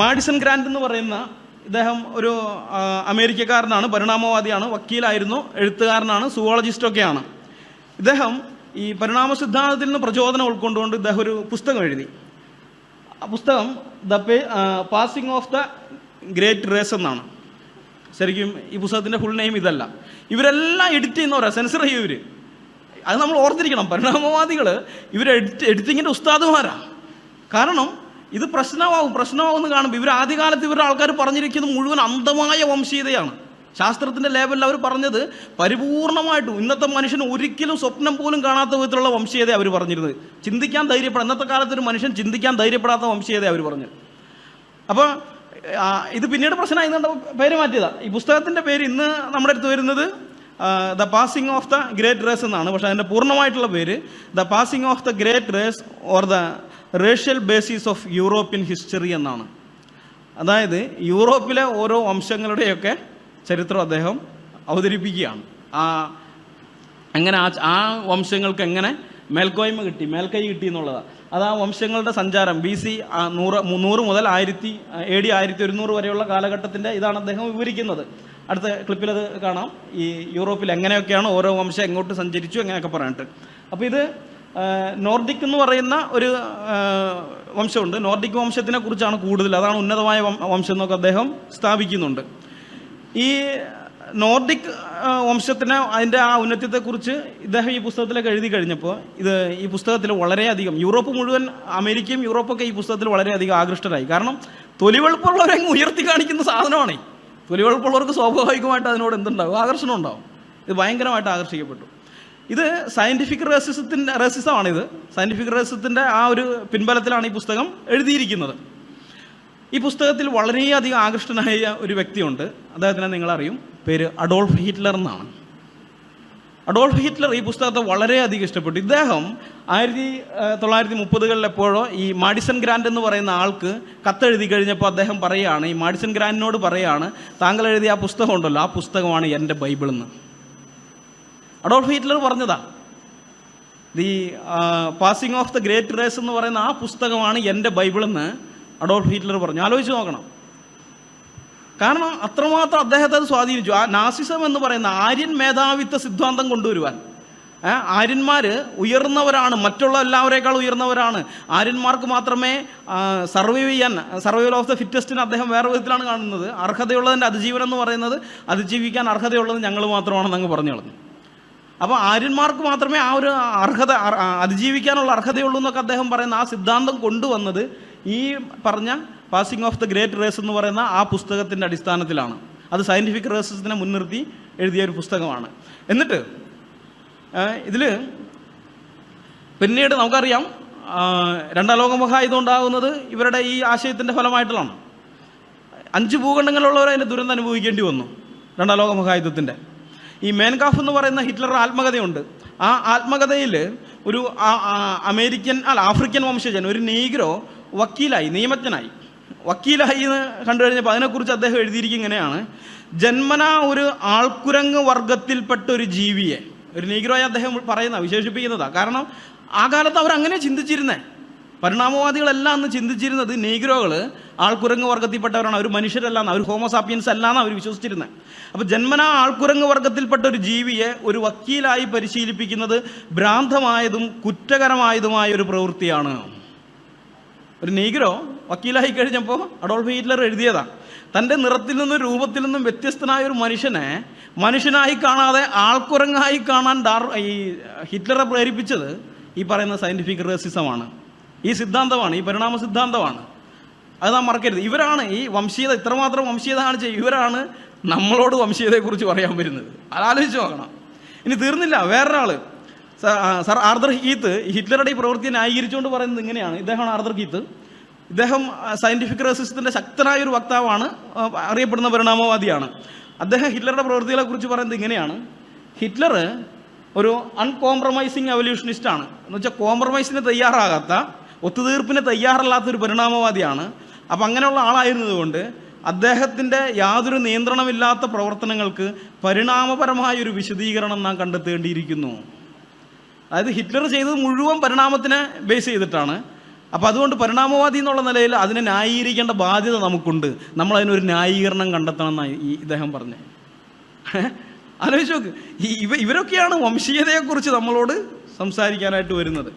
Madison grand എന്ന് പറയുന്ന ഇദ്ദേഹം ഒരു അമേരിക്കക്കാരനാണ് പരിണാമവാദിയാണ് വക്കീലായിരുന്നു എഴുത്തുകാരനാണ് സുവോളജിസ്റ്റൊക്കെയാണ് ഇദ്ദേഹം ഈ പരിണാമ സിദ്ധാന്തത്തിൽ നിന്ന് പ്രചോദനം ഉൾക്കൊണ്ടുകൊണ്ട് ഇദ്ദേഹം ഒരു പുസ്തകം എഴുതി. ആ പുസ്തകം the pay passing of the great race എന്നാണ്. ശരിക്കും ഈ പുസ്തകത്തിന്റെ ഫുൾ നെയിം ഇതല്ല. ഇവരെല്ലാം എഡിറ്റ് ചെയ്യുന്നവരാണ് സെൻസർ ചെയ്യും ഇവർ അത് നമ്മൾ ഓർത്തിരിക്കണം. പരിണാമവാദികൾ ഇവർ എഡിറ്റ് എഡിറ്റിങ്ങിന്റെ ഉസ്താദുമാരാണ് കാരണം ഇത് പ്രശ്നമാവും പ്രശ്നമാവുമെന്ന് കാണുമ്പോൾ ഇവർ ആദ്യകാലത്ത് ഇവരുടെ ആൾക്കാർ പറഞ്ഞിരിക്കുന്നത് മുഴുവൻ അന്ധമായ വംശീയതയാണ്. ശാസ്ത്രത്തിന്റെ ലേവലിൽ അവർ പറഞ്ഞത് പരിപൂർണമായിട്ടും ഇന്നത്തെ മനുഷ്യൻ ഒരിക്കലും സ്വപ്നം പോലും കാണാത്ത വിധത്തിലുള്ള വംശീയത അവർ പറഞ്ഞിരുന്നത്. ചിന്തിക്കാൻ ധൈര്യപ്പെടാം ഇന്നത്തെ കാലത്ത് ഒരു മനുഷ്യൻ ചിന്തിക്കാൻ ധൈര്യപ്പെടാത്ത വംശീയത അവർ പറഞ്ഞു അപ്പോൾ ഇത് പിന്നീട് പ്രശ്നമായി പേര് മാറ്റിയതാണ് ഈ പുസ്തകത്തിന്റെ പേര് ഇന്ന് നമ്മുടെ അടുത്ത് വരുന്നത് the passing of the great race എന്നാണ്. പക്ഷേ അതിന്റെ പൂർണമായിട്ടുള്ള പേര് the passing of the great race or the racial basis of European history എന്നാണ്. അതായത് യൂറോപ്പിലെ ഓരോ വംശങ്ങളുടെയൊക്കെ ചരിത്രം അദ്ദേഹം അവതരിപ്പിക്കുകയാണ്. ആ എങ്ങനെ ആ ആ വംശങ്ങൾക്ക് എങ്ങനെ മേൽക്കോയ്മ കിട്ടി മേൽക്കൈ കിട്ടി എന്നുള്ളതാണ്. അത് ആ വംശങ്ങളുടെ സഞ്ചാരം ബി സി നൂറ് നൂറ് മുതൽ ആയിരത്തി എ ഡി ആയിരത്തി ഒരുന്നൂറ് വരെയുള്ള കാലഘട്ടത്തിന്റെ ഇതാണ് അദ്ദേഹം വിവരിക്കുന്നത്. അടുത്ത ക്ലിപ്പിൽ അത് കാണാം. ഈ യൂറോപ്പിൽ എങ്ങനെയൊക്കെയാണ് ഓരോ വംശം എങ്ങോട്ട് സഞ്ചരിച്ചു എങ്ങനെയൊക്കെ പറഞ്ഞിട്ട്. അപ്പോൾ ഇത് നോർഡിക് എന്ന് പറയുന്ന ഒരു വംശമുണ്ട്. നോർഡിക് വംശത്തിനെ കുറിച്ചാണ് കൂടുതൽ. അതാണ് ഉന്നതമായ വംശം എന്നൊക്കെ അദ്ദേഹം സ്ഥാപിക്കുന്നുണ്ട്. ഈ നോർഡിക് വംശത്തിന് അതിന്റെ ആ ഉന്നത്യത്തെക്കുറിച്ച് ഇദ്ദേഹം ഈ പുസ്തകത്തിലൊക്കെ എഴുതി കഴിഞ്ഞപ്പോൾ ഇത് ഈ പുസ്തകത്തിൽ വളരെയധികം യൂറോപ്പ് മുഴുവൻ അമേരിക്കയും യൂറോപ്പൊക്കെ ഈ പുസ്തകത്തിൽ വളരെയധികം ആകൃഷ്ടരായി. കാരണം തൊലിവെളുപ്പുള്ളവരെ ഉയർത്തി കാണിക്കുന്ന സാധനമാണ്. തൊലിവെളുപ്പുള്ളവർക്ക് സ്വാഭാവികമായിട്ട് അതിനോട് എന്തുണ്ടാവും? ആകർഷണം ഉണ്ടാവും. ഇത് ഭയങ്കരമായിട്ട് ആകർഷിക്കപ്പെട്ടു. ഇത് സയന്റിഫിക് റേസിസത്തിന്റെ റേസിസമാണിത് സയന്റിഫിക് റേസിസത്തിന്റെ ആ ഒരു പിൻബലത്തിലാണ് ഈ പുസ്തകം എഴുതിയിരിക്കുന്നത്. ഈ പുസ്തകത്തിൽ വളരെയധികം ആകൃഷ്ടനായ ഒരു വ്യക്തിയുണ്ട്. അദ്ദേഹത്തിനെ നിങ്ങളറിയും. പേര് അഡോൾഫ് ഹിറ്റ്ലർ എന്നാണ്. അഡോൾഫ് ഹിറ്റ്ലർ ഈ പുസ്തകത്തെ വളരെയധികം ഇഷ്ടപ്പെട്ടു. ഇദ്ദേഹം ആയിരത്തി തൊള്ളായിരത്തി മുപ്പതുകളിൽ എപ്പോഴോ ഈ മാഡിസൺ ഗ്രാൻഡ് എന്ന് പറയുന്ന ആൾക്ക് കത്തെഴുതി കഴിഞ്ഞപ്പോൾ അദ്ദേഹം പറയുകയാണ് ഈ മാഡിസൺ ഗ്രാൻഡിനോട് പറയുകയാണ് താങ്കൾ എഴുതിയ ആ പുസ്തകം ഉണ്ടല്ലോ ആ പുസ്തകമാണ് എന്റെ ബൈബിൾ എന്ന്. അഡോൾഫ് ഹിറ്റ്ലർ പറഞ്ഞതാ the passing of the great race എന്ന് പറയുന്ന ആ പുസ്തകമാണ് എന്റെ ബൈബിൾ എന്ന് അഡോൾഫ് ഹിറ്റ്ലർ പറഞ്ഞു. ആലോചിച്ച് നോക്കണം. കാരണം അത്രമാത്രം അദ്ദേഹത്തെ അത് സ്വാധീനിച്ചു. ആ നാസിസം എന്ന് പറയുന്ന ആര്യൻ മേധാവിത്വ സിദ്ധാന്തം കൊണ്ടുവരുവാൻ. ആര്യന്മാർ ഉയർന്നവരാണ് മറ്റുള്ള എല്ലാവരേക്കാൾ ഉയർന്നവരാണ്. ആര്യന്മാർക്ക് മാത്രമേ സർവൈവ് ചെയ്യാൻ സർവൈവൽ ഓഫ് ദ ഫിറ്റസ്റ്റിന് അദ്ദേഹം വേറെ വിധത്തിലാണ് കാണുന്നത്. അർഹതയുള്ളതിന്റെ അതിജീവനം എന്ന് പറയുന്നത് അതിജീവിക്കാൻ അർഹതയുള്ളത് ഞങ്ങൾ മാത്രമാണെന്ന് അങ്ങ് പറഞ്ഞു കളഞ്ഞു. അപ്പോൾ ആര്യന്മാർക്ക് മാത്രമേ ആ ഒരു അർഹത അതിജീവിക്കാനുള്ള അർഹതയുള്ളൂ എന്നൊക്കെ അദ്ദേഹം പറയുന്ന ആ സിദ്ധാന്തം കൊണ്ടുവന്നത് ഈ പറഞ്ഞ passing of the great race എന്ന് പറയുന്ന ആ പുസ്തകത്തിന്റെ അടിസ്ഥാനത്തിലാണ്. അത് സയന്റിഫിക് റേസസിനെ മുൻനിർത്തി എഴുതിയ ഒരു പുസ്തകമാണ്. എന്നിട്ട് ഇതിൽ പിന്നീട് നമുക്കറിയാം രണ്ടാം ലോക മഹായുധം ഉണ്ടാകുന്നത് ഇവരുടെ ഈ ആശയത്തിന്റെ ഫലമായിട്ടുള്ളതാണ്. അഞ്ച് ഭൂഖണ്ഡങ്ങളുള്ളവർ അതിന്റെ ദുരന്തം അനുഭവിക്കേണ്ടി വന്നു രണ്ടാം ലോക മഹായുദ്ധത്തിന്റെ. ഈ മേൻകാഫ് എന്ന് പറയുന്ന ഹിറ്റ്ലറുടെ ആത്മകഥയുണ്ട്. ആ ആത്മകഥയിൽ ഒരു അമേരിക്കൻ അല്ല ആഫ്രിക്കൻ വംശജൻ ഒരു നീഗ്രോ വക്കീലായി നിയമജ്ഞനായി. വക്കീലായി എന്ന് കണ്ടു കഴിഞ്ഞപ്പോൾ അതിനെക്കുറിച്ച് അദ്ദേഹം എഴുതിയിരിക്കും ഇങ്ങനെയാണ്. ജന്മന ഒരു ആൾക്കുരങ്ങ് വർഗത്തിൽപ്പെട്ട ഒരു ജീവിയെ ഒരു നീഗ്രോയെ അദ്ദേഹം പറയുന്ന വിശേഷിപ്പിക്കുന്നതാണ് കാരണം ആ കാലത്ത് അവർ അങ്ങനെ ചിന്തിച്ചിരുന്നേ. പരിണാമവാദികളെല്ലാം അന്ന് ചിന്തിച്ചിരുന്നത് നീഗ്രോകൾ ആൾക്കുരങ്ങ് വർഗത്തിൽപ്പെട്ടവരാണ്. അവർ മനുഷ്യരല്ല അവർ ഹോമോസാപ്പിയൻസ് അല്ല എന്ന് അവർ വിശ്വസിച്ചിരുന്നത് അപ്പോൾ ജന്മനാ ആൾക്കുരങ്ങ് വർഗത്തിൽപ്പെട്ട ഒരു ജീവിയെ ഒരു വക്കീലായി പരിശീലിപ്പിക്കുന്നത് ഭ്രാന്തമായതും കുറ്റകരമായതുമായ ഒരു പ്രവൃത്തിയാണ്. ഒരു നീഗ്രോ വക്കീലായി കഴിഞ്ഞപ്പോൾ അഡോൾഫ് ഹിറ്റ്ലർ എഴുതിയതാണ് തന്റെ നിറത്തിൽ നിന്നും രൂപത്തിൽ നിന്നും വ്യത്യസ്തനായ ഒരു മനുഷ്യനെ മനുഷ്യനായി കാണാതെ ആൾക്കുരങ്ങായി കാണാൻ ഡാർ ഈ ഹിറ്റ്ലറെ പ്രേരിപ്പിച്ചത് ഈ പറയുന്ന സയന്റിഫിക് റേസിസമാണ് ഈ സിദ്ധാന്തമാണ് ഈ പരിണാമ സിദ്ധാന്തമാണ്. അത് നാം മറക്കരുത്. ഇവരാണ് ഈ വംശീയത ഇത്രമാത്രം വംശീയത കാണിച്ച ഇവരാണ് നമ്മളോട് വംശീയതയെക്കുറിച്ച് പറയാൻ വരുന്നത്. അതാലോചിച്ച് നോക്കണം. ഇനി തീർന്നില്ല. വേറൊരാൾ സർ ആർദർ ഹീത്ത് ഹിറ്റ്ലറുടെ ഈ പ്രവൃത്തി ന്യായീകരിച്ചുകൊണ്ട് പറയുന്നത് ഇങ്ങനെയാണ്. ഇദ്ദേഹമാണ് ആർദർ ഹീത്ത്. ഇദ്ദേഹം സയന്റിഫിക് റെസിസ്റ്റത്തിന്റെ ശക്തനായ ഒരു വക്താവാണ് അറിയപ്പെടുന്ന പരിണാമവാദിയാണ്. അദ്ദേഹം ഹിറ്റ്ലറുടെ പ്രവൃത്തികളെ കുറിച്ച് പറയുന്നത് ഇങ്ങനെയാണ്. ഹിറ്റ്ലർ ഒരു അൺകോംപ്രമൈസിങ് ആണ്. എന്ന് വെച്ചാൽ കോംപ്രമൈസിന് തയ്യാറാകാത്ത ഒത്തുതീർപ്പിന് തയ്യാറല്ലാത്ത ഒരു പരിണാമവാദിയാണ്. അപ്പം അങ്ങനെയുള്ള ആളായിരുന്നതുകൊണ്ട് അദ്ദേഹത്തിന്റെ യാതൊരു നിയന്ത്രണമില്ലാത്ത പ്രവർത്തനങ്ങൾക്ക് പരിണാമപരമായ ഒരു വിശദീകരണം നാം കണ്ടെത്തേണ്ടിയിരിക്കുന്നു. അതായത് ഹിറ്റ്ലർ ചെയ്തത് മുഴുവൻ പരിണാമത്തിനെ ബേസ് ചെയ്തിട്ടാണ്. അപ്പോൾ അതുകൊണ്ട് പരിണാമവാദി എന്നുള്ള നിലയിൽ അതിനെ ന്യായീകരിക്കേണ്ട ബാധ്യത നമുക്കുണ്ട്. നമ്മൾ അതിനൊരു ന്യായീകരണം കണ്ടെത്തണം എന്നാണ് ഈ ഇദ്ദേഹം പറഞ്ഞത് ആലോചിച്ച് നോക്ക്. ഈ ഇവ ഇവരൊക്കെയാണ് വംശീയതയെക്കുറിച്ച് നമ്മളോട് സംസാരിക്കാനായിട്ട് വരുന്നത്.